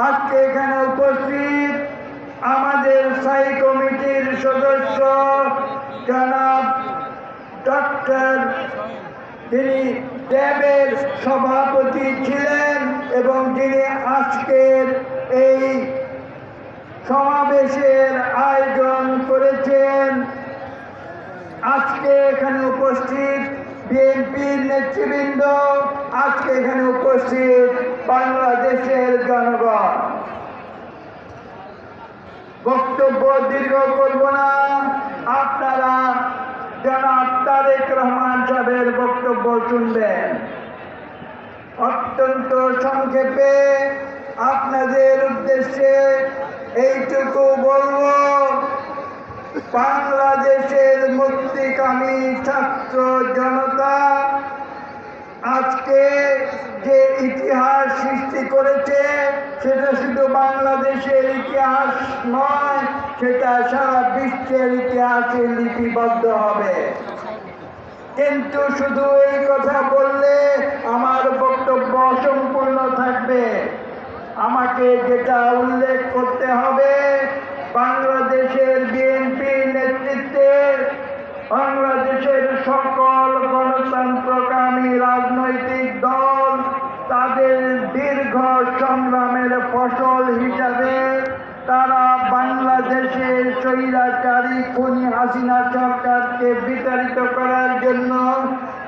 আজকে এখানে উপস্থিত আমাদের স্থায়ী কমিটির সদস্য জনাব ডক্টর তিনি ট্যাবের সভাপতি ছিলেন এবং যিনি আজকের এই সমাবেশের আয়োজন করেছেন। আজকে এখানে উপস্থিত বিএনপির নেতৃবৃন্দ, আজকে এখানে উপস্থিত বাংলাদেশের জনগণ। বক্তব্য দীর্ঘ করব না। আপনারা জনাব তারেক রহমান সাহেবের বক্তব্য শুনবেন। অত্যন্ত সংক্ষেপে আপনাদের উদ্দেশ্যে এইটুকু বলব। বাংলাদেশের মুক্তিকামী ছাত্র জনতা আজকে যে ইতিহাস সৃষ্টি করেছে, সেটা শুধু বাংলাদেশের ইতিহাস নয়, সেটা সারা বিশ্বের ইতিহাসে লিপিবদ্ধ হবে। কিন্তু শুধু এই কথা বললে আমার বক্তব্য অসম্পূর্ণ থাকবে। আমাকে যেটা উল্লেখ করতে হবে, বাংলাদেশের বিএনপি নেতৃত্বে বাংলাদেশের সকল দীর্ঘ সংগ্রামের ফসল হিসাবে তারা বাংলাদেশে স্বৈরাচারী খুনি হাসিনা সরকারকে বিতাড়িত করার জন্য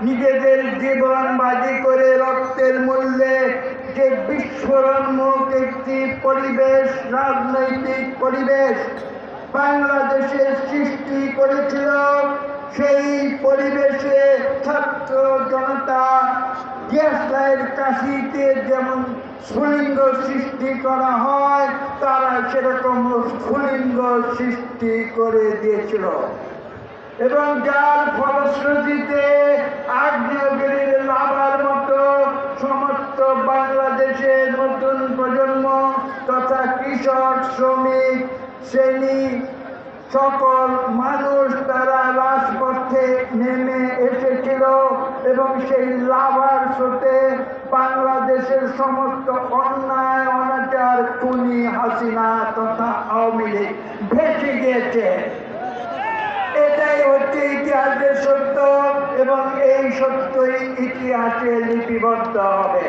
নিজেদের জীবন বাজি করে রক্তের মূল্যে যে বিস্ফোরণমুখ একটি পরিবেশ, রাজনৈতিক পরিবেশ বাংলাদেশে সৃষ্টি করেছিল, সেই পরিবেশে ছাত্র জনতা গ্যাসের কাশিতে যেমন স্ফুলিঙ্গ সৃষ্টি করা হয় তারা সেরকম স্ফুলিঙ্গ সৃষ্টি করে দিয়েছিল। এবং যার ফলশ্রুতিতে আগ্নেয়গিরির লাভার মতো সমস্ত বাংলাদেশের নতুন প্রজন্ম তথা কৃষক, শ্রমিক, শ্রেণি, সকল মানুষ তারা রাজপথে নেমে এসেছিল এবং সেই লাভার স্রোতে বাংলাদেশের সমস্ত অন্যায়, অনাচার, খুনি, হাসিনা তথা আওয়ামী লীগ ভেসে গিয়েছে। এটাই হচ্ছে ইতিহাসের সত্য এবং এই সত্যই ইতিহাসে লিপিবদ্ধ হবে।